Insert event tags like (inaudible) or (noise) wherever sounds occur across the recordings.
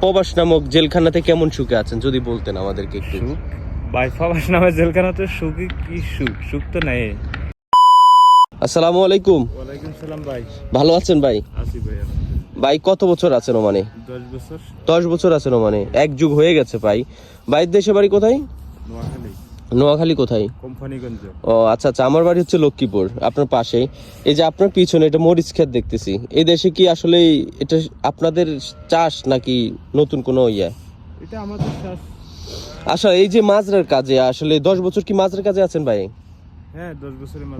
প্রবাস নামক জেলখানাতে কেমন সুখে আছেন? যদি বলতেন আমাদেরকে একটু। সুখ? বাইফাবাস নামে জেলখানাতে সুখই কি সুখ? সুখ তো নাই। আসসালামু আলাইকুম। ওয়ালাইকুম সালাম ভাই। ভালো আছেন ভাই? আছি ভাই ভাই কত বছর আছেন ওমানে? দশ বছর। দশ বছর আছেন ওমানে। এক যুগ হয়ে গেছে ভাই। ভাইয়ের দেশে বাড়ি কোথায়? নোয়াখালী। নোয়াখালী কোথায়? কোম্পানিগঞ্জ। ও আচ্ছা আচ্ছা আমার বাড়ি হচ্ছে লক্ষ্মীপুর আপনার পাশেই এই যে আপনার পিছনে এটা মরিচ ক্ষেত দেখতেছি এই দেশে কি আসলে এটা আপনাদের চাষ নাকি নতুন কোনো ইয়ে? এটা আমাদের শ্বাস আসলে এই যে মাজরার কাজে আসলে দশ বছর কি মাজরার কাজে আছেন ভাই? হ্যাঁ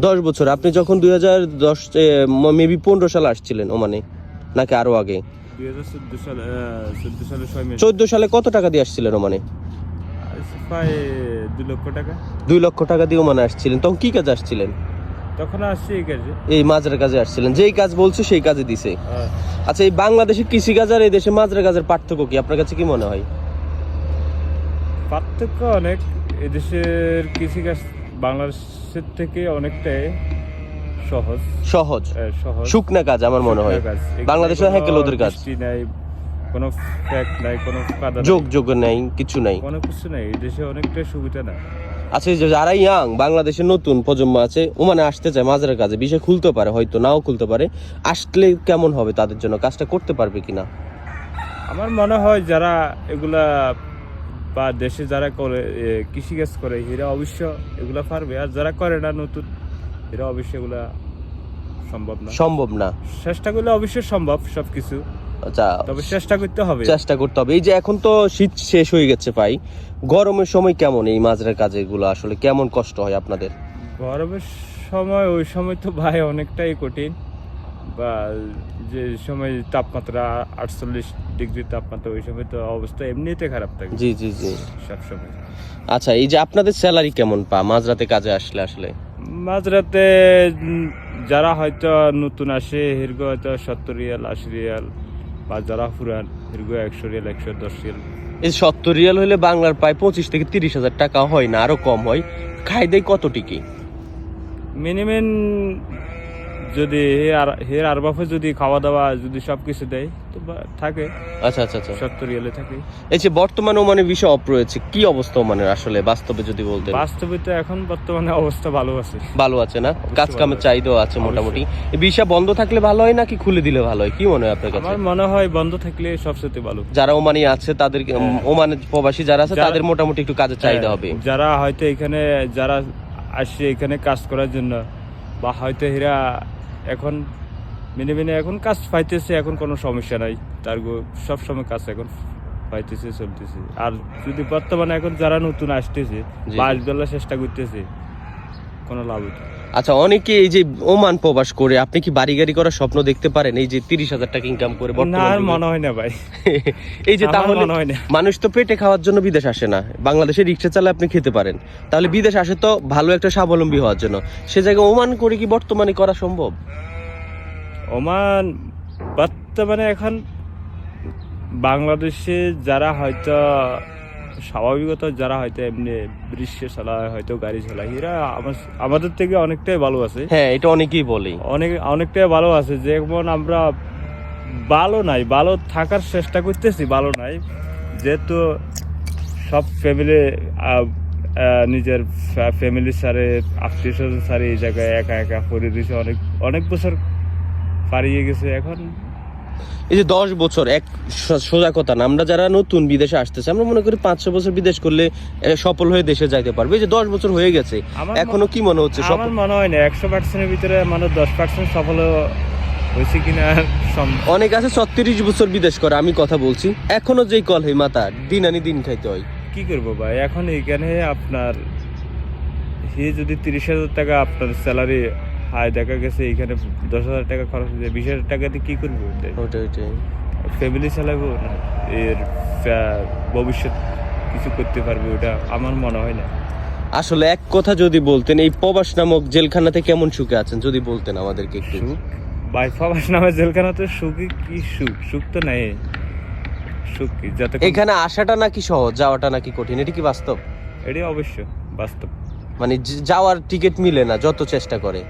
দশ বছর আপনি যখন দুই হাজার দশ মেবি পনেরো সালে আসছিলেন ওমানে নাকি আরও আগে? চোদ্দ সালে কত টাকা দিয়ে আসছিলেন ওমানে? প্রায় দু লক্ষ টাকা। দুই লক্ষ টাকা দিয়ে ওমানে আসছিলেন। তখন কি কাজে আসছিলেন? তখন আসছে এই কাজে। এই মাজরার কাজে আসছিলেন। যেই কাজ বলছো সেই কাজে দিছে। আচ্ছা এই বাংলাদেশে কৃষি কাজ আর এই দেশে মাজরা কাজের পার্থক্য কি? আপনার কাছে কি মনে হয়? পার্থক্য অনেক। এদেশের কৃষিকাজ বাংলাদেশের থেকে অনেকটাই সহজ। সহজ। সহজ। শুকনা কাজ আমার মনে হয়। শুকনা কাজ। এখানে বাংলাদেশে কোনো ওদের কাজ। নাই কোনো ফ্যাক নাই কোনো কাদা নাই, যোগ যোগ নাই কিছু নাই। কোনো কিছু নাই এই দেশে অনেকটা সুবিধা না। আচ্ছা এই যে যারা ইয়াং বাংলাদেশের নতুন প্রজন্ম আছে ও মানে আসতে চায় মাঝের কাজে বিষয় খুলতে পারে হয়তো নাও খুলতে পারে। আসলে কেমন হবে তাদের জন্য? কাজটা করতে পারবে কিনা? আমার মনে হয় যারা এগুলা বা দেশে যারা করে এ, কৃষিকাজ করে এরা অবশ্য এগুলা পারবে। আর যারা করে না নতুন এরা অবশ্য এগুলা সম্ভব না। সম্ভব না। চেষ্টা করলে অবশ্যই সম্ভব সবকিছু। আচ্ছা তবে চেষ্টা করতে হবে। চেষ্টা করতে হবে। এই যে এখন তো শীত শেষ হয়ে গেছে ভাই গরমের সময় কেমন এই মাঝের কাজে গুলো আসলে কেমন কষ্ট হয় আপনাদের? গরমের সময় ওই সময় তো ভাই অনেকটাই কঠিন। বা যে সময় তাপমাত্রা আটচল্লিশ ডিগ্রি তাপমাত্রা ওই সময় তো অবস্থা এমনিতে খারাপ থাকে। জি জি জি। সব সময় আচ্ছা এই যে আপনাদের স্যালারি কেমন পা? মাঝরাতে কাজে আসলে আসলে? মাঝরাতে যারা হয়তো নতুন আসে হিরগো হয়তো সত্তর রিয়াল আশি রিয়াল বা যারা দীর্ঘ হিরগো একশো রিয়াল একশো দশ রিয়াল এই সত্তর রিয়াল হলে বাংলার প্রায় পঁচিশ থেকে তিরিশ হাজার টাকা হয় না আরও কম হয়। খাই দেয় কত টিকি? মিনিমাম যদি হের আর বাফে যদি খাওয়া দাওয়া যদি সব কিছু দেয় তো থাকে। আচ্ছা আচ্ছা আচ্ছা। সত্তর রিয়ালে থাকে। এই যে বর্তমানে ওমানের বিষয় অপ রয়েছে কি অবস্থা ওমানের আসলে বাস্তবে যদি বলতে বাস্তবে তো এখন বর্তমানে অবস্থা ভালো আছে। ভালো আছে না? কাজ কামের। চাহিদাও আছে মোটামুটি। এই বিষয় বন্ধ থাকলে ভালো হয় নাকি খুলে দিলে ভালো হয়? কি মনে হয় আপনার কাছে? আমার মনে হয় বন্ধ থাকলে সবচেয়ে ভালো। যারা ওমানি আছে তাদের ওমানে প্রবাসী যারা আছে তাদের মোটামুটি একটু কাজের চাহিদা হ্যাঁ, হবে। যারা হয়তো এখানে যারা আসছে এখানে কাজ করার জন্য বা হয়তো এরা এখন মিনে মিনে এখন কাজ পাইতেছে এখন কোনো সমস্যা নাই। তার সব সময় কাজ এখন পাইতেছে চলতেছে। আর যদি বর্তমানে এখন যারা নতুন আসতেছে বাস বেলা আসবেলা চেষ্টা করতেছে কোনো লাভ হইতো না। আচ্ছা অনেকে এই যে ওমান প্রবাস করে আপনি কি বাড়ি গাড়ি করার স্বপ্ন দেখতে পারেন? এই যে তিরিশ হাজার টাকা ইনকাম করে না? মনে হয় না ভাই। (laughs) এই যে তাহলে মনে হয় না। মানুষ তো পেটে খাওয়ার জন্য বিদেশ আসে না। বাংলাদেশে রিক্সা চালায় আপনি খেতে পারেন। তাহলে বিদেশ আসে তো ভালো একটা স্বাবলম্বী হওয়ার জন্য। সে জায়গায় ওমান করে কি বর্তমানে করা সম্ভব? ওমান বর্তমানে এখন বাংলাদেশে যারা হয়তো স্বাভাবিকত যারা হয়তো এমনি বৃষ্টি চালায় হয়তো গাড়ি চালায় এরা আমাদের থেকে অনেকটাই ভালো আছে। হ্যাঁ এটা অনেকেই বলে। অনেক অনেকটাই ভালো আছে যেমন আমরা ভালো নাই ভালো থাকার চেষ্টা করতেছি ভালো নাই। যেহেতু সব ফ্যামিলি নিজের ফ্যামিলির সারে আত্মীয় স্বজন সারে এই জায়গায় একা একা দিয়েছে অনেক অনেক বছর পারিয়ে গেছে। এখন এই যে দশ বছর এক সোজা কথা না আমরা যারা নতুন বিদেশে আসতেছে আমরা মনে করি পাঁচশো বছর বিদেশ করলে সফল হয়ে দেশে যাইতে পারবে। এই যে দশ বছর হয়ে গেছে এখনও কি মনে হচ্ছে সফল? আমার মনে হয় না একশো পার্সেন্টের ভিতরে মানে দশ পার্সেন্ট সফল হয়েছে কিনা অনেক আছে ছত্রিশ বছর বিদেশ করে আমি কথা বলছি। এখনও যেই কল হে মাথা দিন আনি দিন খাইতে হয়। কি করব ভাই? এখন এখানে আপনার হে যদি তিরিশ হাজার টাকা আপনার স্যালারি হাই দেখা গেছে এখানে দশ হাজার টাকা খরচ হয়ে যায় বিশ হাজার টাকা দিয়ে কি করব? ওইটা ওইটাই। ফ্যামিলি চালাবো না? এর ভবিষ্যৎ কিছু করতে পারবে ওটা আমার মনে হয় না। আসলে এক কথা যদি বলতেন এই প্রবাস নামক জেলখানাতে কেমন সুখে আছেন? যদি বলতেন আমাদেরকে একটু। সুখ? বাইফাবাস নামে জেলখানাতে সুখই কি সুখ? সুখ তো নাই। সুখ কি? যাতে এখানে আসাটা নাকি সহজ যাওয়াটা নাকি কঠিন? এটা কি বাস্তব? এটাই অবশ্য বাস্তব। মানে যাওয়ার টিকিট মিলে না যত চেষ্টা করে।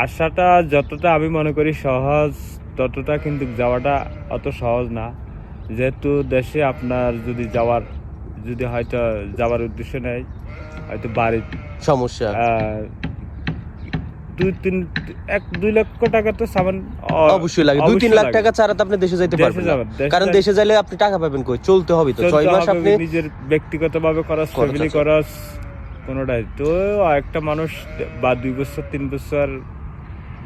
আসাটা যতটা আমি মনে করি সহজ ততটা কিন্তু যাওয়াটা অত সহজ না। যেহেতু দেশে আপনার যদি যাওয়ার যদি হয়তো যাওয়ার উদ্দেশ্য নেই হয়তো বাড়ি সমস্যা। দুই তিন এক দুই লক্ষ টাকা তো সামান অবশ্যই লাগে। দুই তিন লাখ টাকা ছাড়া তো আপনি দেশে যাইতে পারবেন কারণ দেশে যাইলে আপনি টাকা পাবেন কই? চলতে হবে তো। ছয় মাস আপনি নিজের ব্যক্তিগতভাবে খরচ ফ্যামিলি। খরচ কোনোটাই। তো একটা মানুষ বা দুই বছর তিন বছর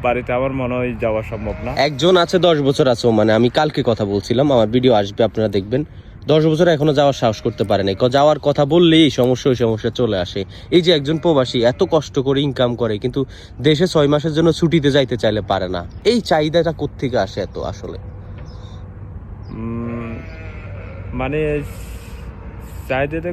বাড়িতে আমার মনে হয় যাওয়া সম্ভব না। একজন আছে দশ বছর আছে মানে আমি কালকে কথা বলছিলাম আমার ভিডিও আসবে আপনারা দেখবেন। দশ বছর এখনও যাওয়ার সাহস করতে পারে নাই। যাওয়ার কথা বললেই এই সমস্যা ওই সমস্যা চলে আসে। এই যে একজন প্রবাসী এত কষ্ট করে ইনকাম করে কিন্তু দেশে ছয় মাসের জন্য ছুটিতে যাইতে চাইলে পারে না। এই চাহিদাটা কোত্থেকে আসে এত আসলে? মানে চাহিদাটা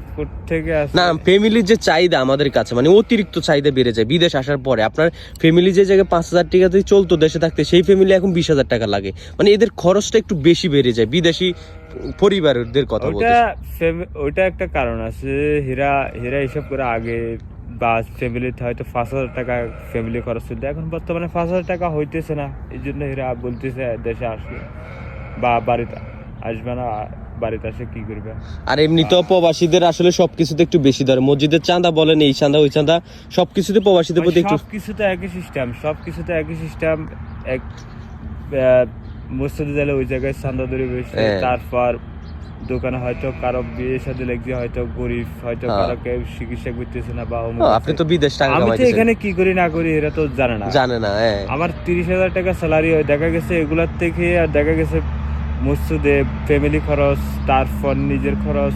থেকে আসে? না ফ্যামিলির যে চাহিদা আমাদের কাছে মানে অতিরিক্ত চাহিদা বেড়ে যায় বিদেশ আসার পরে। আপনার ফ্যামিলি যে জায়গায় পাঁচ হাজার টাকাতেই চলতো দেশে থাকতে সেই ফ্যামিলি এখন বিশ হাজার টাকা লাগে। মানে এদের খরচটা একটু বেশি বেড়ে যায় বিদেশি পরিবারদের কথা ওটা বলতে ওইটা একটা কারণ আছে হীরা হীরা হিসাব করে আগে বা ফ্যামিলিতে হয়তো পাঁচ হাজার টাকা ফ্যামিলি খরচ হতো এখন বর্তমানে পাঁচ হাজার টাকা হইতেছে না। এই জন্য হীরা বলতেছে দেশে আসবে বা বাড়িতে আসবে না। বাড়িতে আসে কি করবে আর প্রবাসীদের আসলে সবকিছুতে একটু বেশি ধরে মসজিদের চাঁদা বলেন এই চাঁদা ওই চাঁদা সবকিছুতে প্রবাসীদের প্রতি একটু সব কিছুতে একই সিস্টেম সব কিছুতে একই সিস্টেম এক মসজিদে গেলে ওই জায়গায় চান্দা ধরে বসে হ্যাঁ। তারপর দোকানে হয়তো কারও বিয়ে সাথে লেগছে হয়তো গরিব হয়তো হ্যাঁ। কারও কেউ চিকিৎসা করতেছে না বা। আপনি তো বিদেশ টাকা আমি তো এখানে কি করি না করি এরা তো জানে না জানে না হ্যাঁ আমার তিরিশ হাজার টাকা স্যালারি হয় দেখা গেছে এগুলার থেকে আর দেখা গেছে মসজিদে ফ্যামিলি খরচ তারপর নিজের খরচ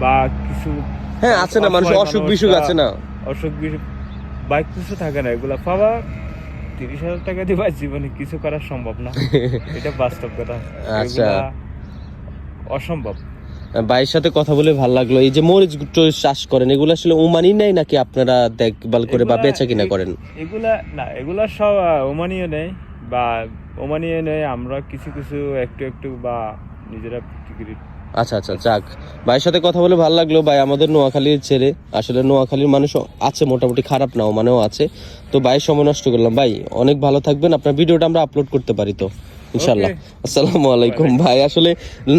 বা কিছু হ্যাঁ আছে না মানুষ অসুখ বিসুখ আছে না? অসুখ বিসুখ বাইক কিছু থাকে না এগুলা পাবা তিরিশ হাজার টাকা দিয়ে জীবনে কিছু করা সম্ভব না। (laughs) এটা বাস্তব কথা। আচ্ছা। অসম্ভব। ভাইয়ের সাথে কথা বলে ভালো লাগল। এই যে মরিচ টরিচ চাষ করেন এগুলো আসলে ওমানি নেই নাকি আপনারা দেখভাল করে বা বেচা কিনা করেন? এগুলা না এগুলা সব আহ, ওমানীয় নেই বা ওমানীয় নেই আমরা কিছু কিছু একটু একটু বা নিজেরা আচ্ছা আচ্ছা যাক। ভাইয়ের সাথে কথা বলে ভালো লাগল। ভাই আমাদের নোয়াখালীর ছেড়ে আসলে নোয়াখালীর মানুষ আছে, মোটামুটি খারাপ নাও মানেও আছে। তো ভাই সময় নষ্ট করলাম। ভাই, অনেক ভালো থাকবেন। আপনার ভিডিওটা আমরা আপলোড করতে পারি তো। ইনশাল্লাহ আসসালামু আলাইকুম ভাই। আসলে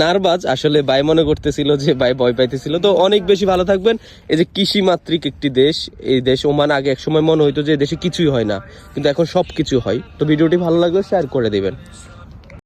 নার্ভাস আসলে ভাই মনে করতেছিল যে ভাই ভয় পাইতেছিল। তো অনেক বেশি ভালো থাকবেন। এই যে কৃষি মাতৃক একটি দেশ এই দেশ ওমান আগে এক সময় মনে হইতো যে দেশে কিছুই হয় না। কিন্তু এখন সব কিছু হয়। তো ভিডিওটি ভালো লাগলে শেয়ার করে দিবেন।